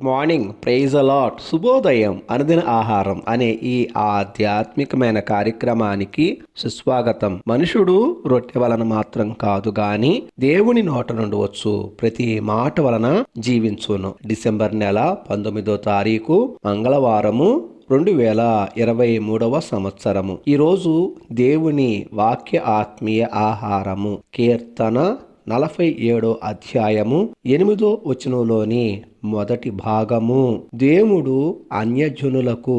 Good morning praise allot శుభోదయం అనుదిన ఆహారం అనే ఈ ఆధ్యాత్మికమైన కార్యక్రమానికి సుస్వాగతం. మనుషుడు రొట్టె వలన మాత్రం కాదు గాని దేవుని నోట నుండి వచ్చు. ప్రతి మాట వలన జీవించును. డిసెంబర్ నెల పంతొమ్మిదో తారీఖు మంగళవారము రెండు వేల ఇరవై మూడవ సంవత్సరము. ఈరోజు దేవుని వాక్య ఆత్మీయ ఆహారము కీర్తన నలభై ఏడో అధ్యాయము ఎనిమిదో వచనంలోని మొదటి భాగము. దేవుడు అన్యజనులకు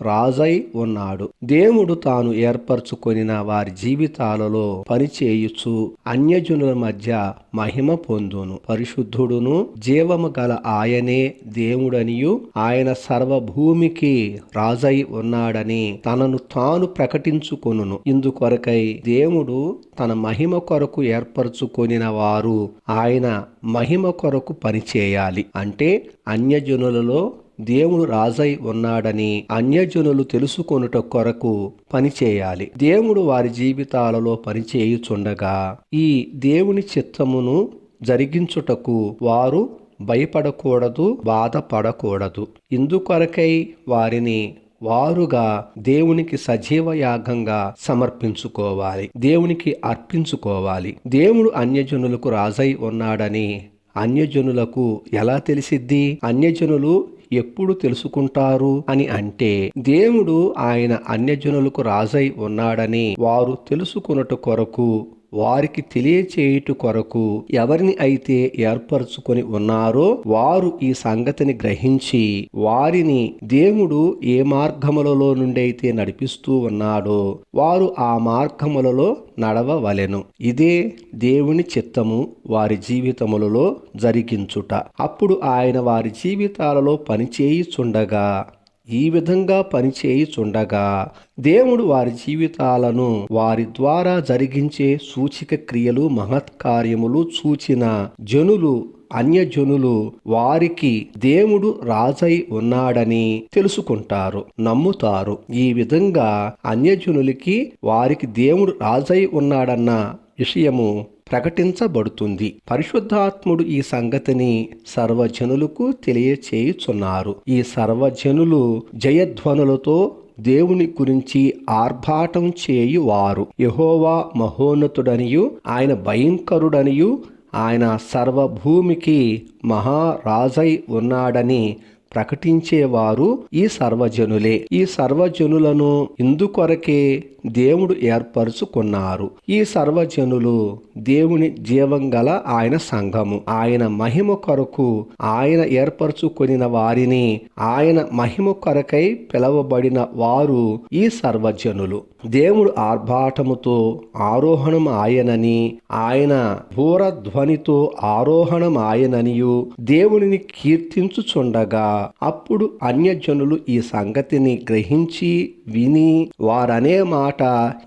రాజై ఉన్నాడు. దేవుడు తాను ఏర్పరచుకొనిన వారి జీవితాలలో పనిచేయుచు అన్యజనుల మధ్య మహిమ పొందును. పరిశుద్ధుడును జీవము గల ఆయనే దేవుడనియు. ఆయన సర్వభూమికి రాజై ఉన్నాడని తనను తాను ప్రకటించుకొనును. ఇందుకొరకై దేవుడు తన మహిమ కొరకు ఏర్పరచుకొనిన వారు ఆయన మహిమ కొరకు పనిచేయాలి. అంటే అన్యజనులలో దేవుడు రాజై ఉన్నాడని అన్యజనులు తెలుసుకొనుట కొరకు పనిచేయాలి. దేవుడు వారి జీవితాలలో పనిచేయుచుండగా ఈ దేవుని చిత్తమును జరిగించుటకు వారు భయపడకూడదు బాధపడకూడదు. ఇందుకొరకై వారిని వారుగా దేవునికి సజీవ యాగంగా సమర్పించుకోవాలి. దేవునికి అర్పించుకోవాలి. దేవుడు అన్యజనులకు రాజై ఉన్నాడని అన్యజనులకు ఎలా తెలిసిద్ది? అన్యజనులు ఎప్పుడు తెలుసుకుంటారు అని అంటే దేవుడు ఆయన అన్యజనులకు రాజై ఉన్నాడని వారు తెలుసుకున్నట్టు కొరకు వారికి తెలియచేయుట కొరకు ఎవరిని అయితే ఏర్పరచుకొని ఉన్నారో వారు ఈ సంగతిని గ్రహించి వారిని దేవుడు ఏ మార్గములలో నుండి అయితే నడిపిస్తూ ఉన్నాడో వారు ఆ మార్గములలో నడవవలెను. ఇదే దేవుని చిత్తము వారి జీవితములలో జరిగించుట. అప్పుడు ఆయన వారి జీవితాలలో పనిచేయుచుండగా ఈ విధంగా పనిచేయుచుండగా దేవుడు వారి జీవితాలను వారి ద్వారా జరిగించే సూచిక క్రియలు మహత్కార్యములు చూచిన జనులు అన్యజనులు వారికి దేవుడు రాజై ఉన్నాడని తెలుసుకుంటారు నమ్ముతారు. ఈ విధంగా అన్యజనులకి వారికి దేవుడు రాజై ఉన్నాడన్న విషయము ప్రకటించబడుతుంది. పరిశుద్ధాత్ముడు ఈ సంగతిని సర్వజనులకు తెలియచేయుచున్నారు. ఈ సర్వజనులు జయధ్వనులతో దేవుని గురించి ఆర్భాటం చేయువారు. యహోవా మహోన్నతుడనియు ఆయన భయంకరుడనియు ఆయన సర్వభూమికి మహారాజై ఉన్నాడని ప్రకటించేవారు ఈ సర్వజనులే. ఈ సర్వజనులను ఇందుకొరకే దేవుడు ఏర్పరుచుకున్నారు. ఈ సర్వజనులు దేవుని జీవం గల ఆయన సంఘము. ఆయన మహిమ కొరకు ఆయన ఏర్పరచుకొనిన వారిని ఆయన మహిమ కొరకై పిలవబడిన వారు ఈ సర్వజనులు. దేవుడు ఆర్భాటముతో ఆరోహణం ఆయనని ఆయన భూరధ్వనితో ఆరోహణం ఆయననియు దేవునిని కీర్తించుచుండగా అప్పుడు అన్యజనులు ఈ సంగతిని గ్రహించి విని వారనే మాట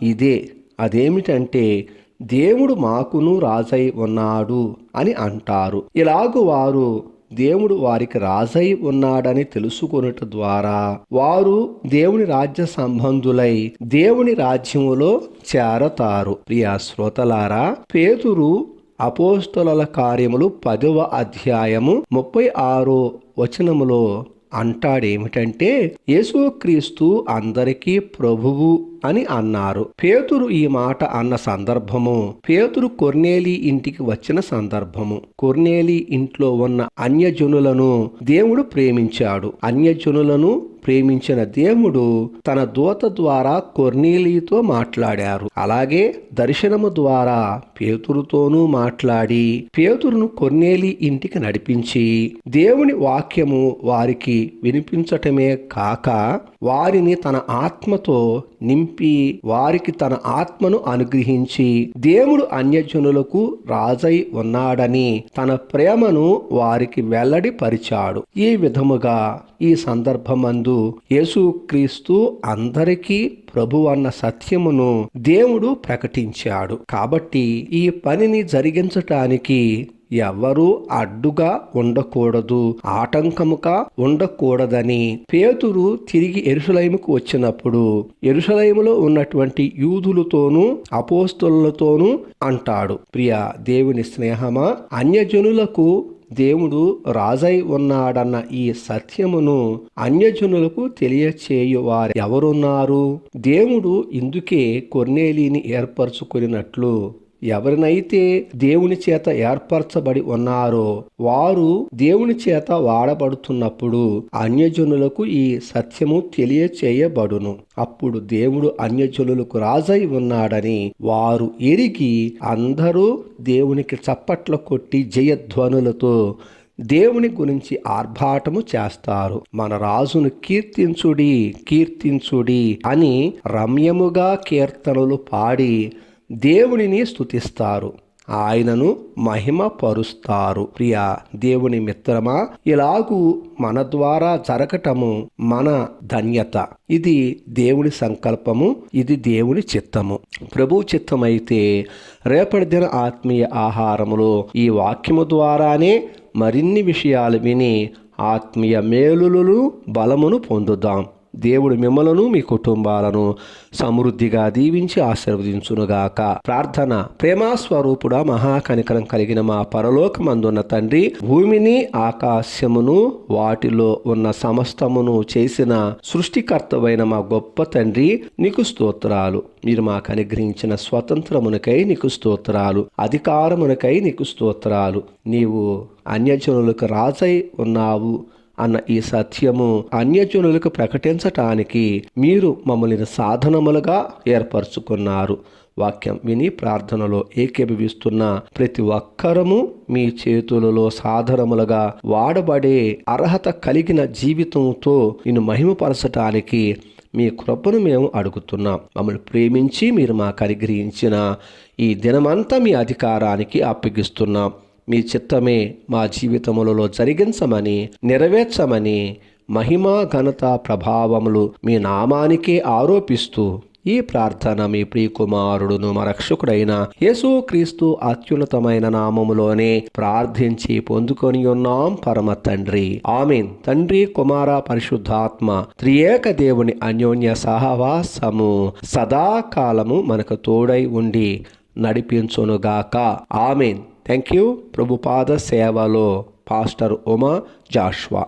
ఇదే. అదేమిటంటే దేవుడు మాకును రాజై ఉన్నాడు అని అంటారు. ఇలాగు వారు దేవుడు వారికి రాజై ఉన్నాడని తెలుసుకొనుట ద్వారా వారు దేవుని రాజ్య సంబంధులై దేవుని రాజ్యములో చేరతారు. ప్రియా శ్రోతలారా పేతురు అపోస్తల కార్యములు పదవ అధ్యాయము ముప్పై ఆరో వచనములో అంటాడేమిటంటే యేసుక్రీస్తు అందరికీ ప్రభువు అని అన్నారు. పేతురు ఈ మాట అన్న సందర్భము. పేతురు కొర్నేలి ఇంటికి వచ్చిన సందర్భము. కొర్నేలి ఇంట్లో ఉన్న అన్యజనులను దేవుడు ప్రేమించాడు. అన్యజనులను ప్రేమించిన దేవుడు తన దూత ద్వారా కొర్నీలితో మాట్లాడారు. అలాగే దర్శనము ద్వారా పేతురుతోనూ మాట్లాడి పేతురును కొర్నేలి ఇంటికి నడిపించి దేవుని వాక్యము వారికి వినిపించటమే కాక వారిని తన ఆత్మతో నింపి వారికి తన ఆత్మను అనుగ్రహించి దేవుడు అన్యజనులకు రాజై ఉన్నాడని తన ప్రేమను వారికి వెల్లడిపరిచాడు. ఈ విధముగా ఈ సందర్భమందు యేసుక్రీస్తు అందరికీ ప్రభు అన్న సత్యమును దేవుడు ప్రకటించాడు. కాబట్టి ఈ పనిని జరిగించటానికి ఎవ్వరూ అడ్డుగా ఉండకూడదు ఆటంకముగా ఉండకూడదని. పేతురు తిరిగి ఎరుసలైముకు వచ్చినప్పుడు ఎరుసలైములో ఉన్నటువంటి యూదులతోనూ అపోస్తులతోనూ అంటాడు ప్రియ దేవుని స్నేహమా? అన్యజనులకు దేవుడు రాజై ఉన్నాడన్న ఈ సత్యమును అన్యజనులకు తెలియచేయువారు ఎవరున్నారు? దేవుడు ఇందుకే కొర్నేలిని ఏర్పరచుకున్నట్లు ఎవరినైతే దేవుని చేత ఏర్పరచబడి ఉన్నారో వారు దేవుని చేత వాడబడుతున్నప్పుడు అన్యజనులకు ఈ సత్యము తెలియచేయబడును. అప్పుడు దేవుడు అన్యజనులకు రాజై ఉన్నాడని వారు ఎరిగి అందరూ దేవునికి చప్పట్లు కొట్టి జయధ్వనులతో దేవుని గురించి ఆర్భాటము చేస్తారు. మన రాజును కీర్తించుడి కీర్తించుడి అని రమ్యముగా కీర్తనలు పాడి దేవునిని స్తుతిస్తారు. ఆయనను మహిమ పరుస్తారు ప్రియ దేవుని మిత్రమా ఇలాగూ మన ద్వారా జరగటము మన ధన్యత. ఇది దేవుని సంకల్పము ఇది దేవుని చిత్తము. ప్రభు చిత్తమైతే రేపటి దిన ఆత్మీయ ఆహారములో ఈ వాక్యము ద్వారానే మరిన్ని విషయాలు విని ఆత్మీయ మేలులు బలమును పొందుదాం. దేవుడు మిమ్మలను మీ కుటుంబాలను సమృద్ధిగా దీవించి ఆశీర్వదించునుగాక. ప్రార్థన. ప్రేమాస్వరూపుడ మహాకనికరం కలిగిన మా పరలోకమందున్న తండ్రి భూమిని ఆకాశమును వాటిలో ఉన్న సమస్తమును చేసిన సృష్టికర్తవైన మా గొప్ప తండ్రి నీకు స్తోత్రాలు. మీరు మాకు అనుగ్రహించిన స్వతంత్రమునకై నీకు స్తోత్రాలు. అధికారమునకై నీకు స్తోత్రాలు. నీవు అన్యజనులకు రాజై ఉన్నావు. అన్న ఈ సత్యము అన్యజనులకు ప్రకటించటానికి మీరు మమ్మల్ని సాధనములుగా ఏర్పరచుకున్నారు. వాక్యం విని ప్రార్థనలో ఏకీభవిస్తున్న ప్రతి ఒక్కరము మీ చేతులలో సాధనములుగా వాడబడే అర్హత కలిగిన జీవితంతో నిన్ను మహిమపరచటానికి మీ కృపను మేము అడుగుతున్నాం. మమ్మల్ని ప్రేమించి మీరు మాకు అనుగ్రహించిన ఈ దినమంతా మీ అధికారానికి అప్పగిస్తున్నాం. మీ చిత్తమే మా జీవితములలో జరిగించమని నెరవేర్చమని మహిమా ఘనత ప్రభావములు మీ నామానికే ఆరోపిస్తూ ఈ ప్రార్థన మీ ప్రియకుమారుడును మా రక్షకుడైన యేసుక్రీస్తు అత్యున్నతమైన నామములోనే ప్రార్థించి పొందుకొని ఉన్నాం పరమ తండ్రి. ఆమెన్. తండ్రి కుమార పరిశుద్ధాత్మ త్రియేక దేవుని అన్యోన్య సహవాసము సదాకాలము మనకు తోడై ఉండి నడిపించునుగాక. ఆమెన్. థ్యాంక్ యూ ప్రభుపాద సేవలో పాస్టర్ ఉమా జాష్వా